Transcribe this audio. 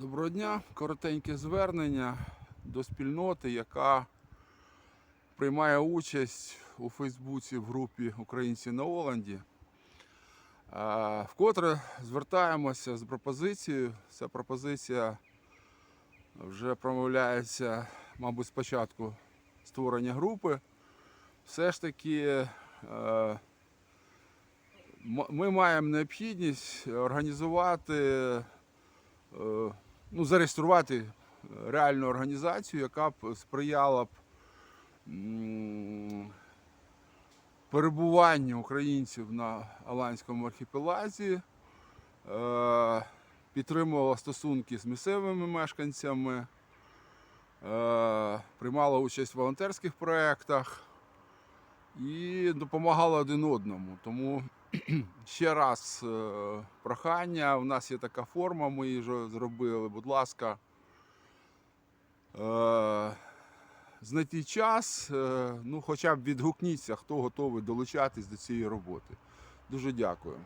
Доброго дня. Коротеньке звернення до спільноти, яка приймає участь у Фейсбуці в групі Українці на Оланді. Вкотре звертаємося з пропозицією. Ця пропозиція вже промовляється, мабуть, спочатку створення групи. Все ж таки ми маємо необхідність організувати е, ну, зареєструвати реальну організацію, яка б сприяла б перебуванню українців на Аланському архіпелазі, е, підтримувала стосунки з місцевими мешканцями, е, приймала участь в волонтерських проєктах і допомагала один одному. Тому ще раз е, прохання. У нас є така форма, ми її вже зробили. Будь ласка, знайдіть знайти час, е, ну хоча б відгукніться, хто готовий долучатись до цієї роботи. Дуже дякую.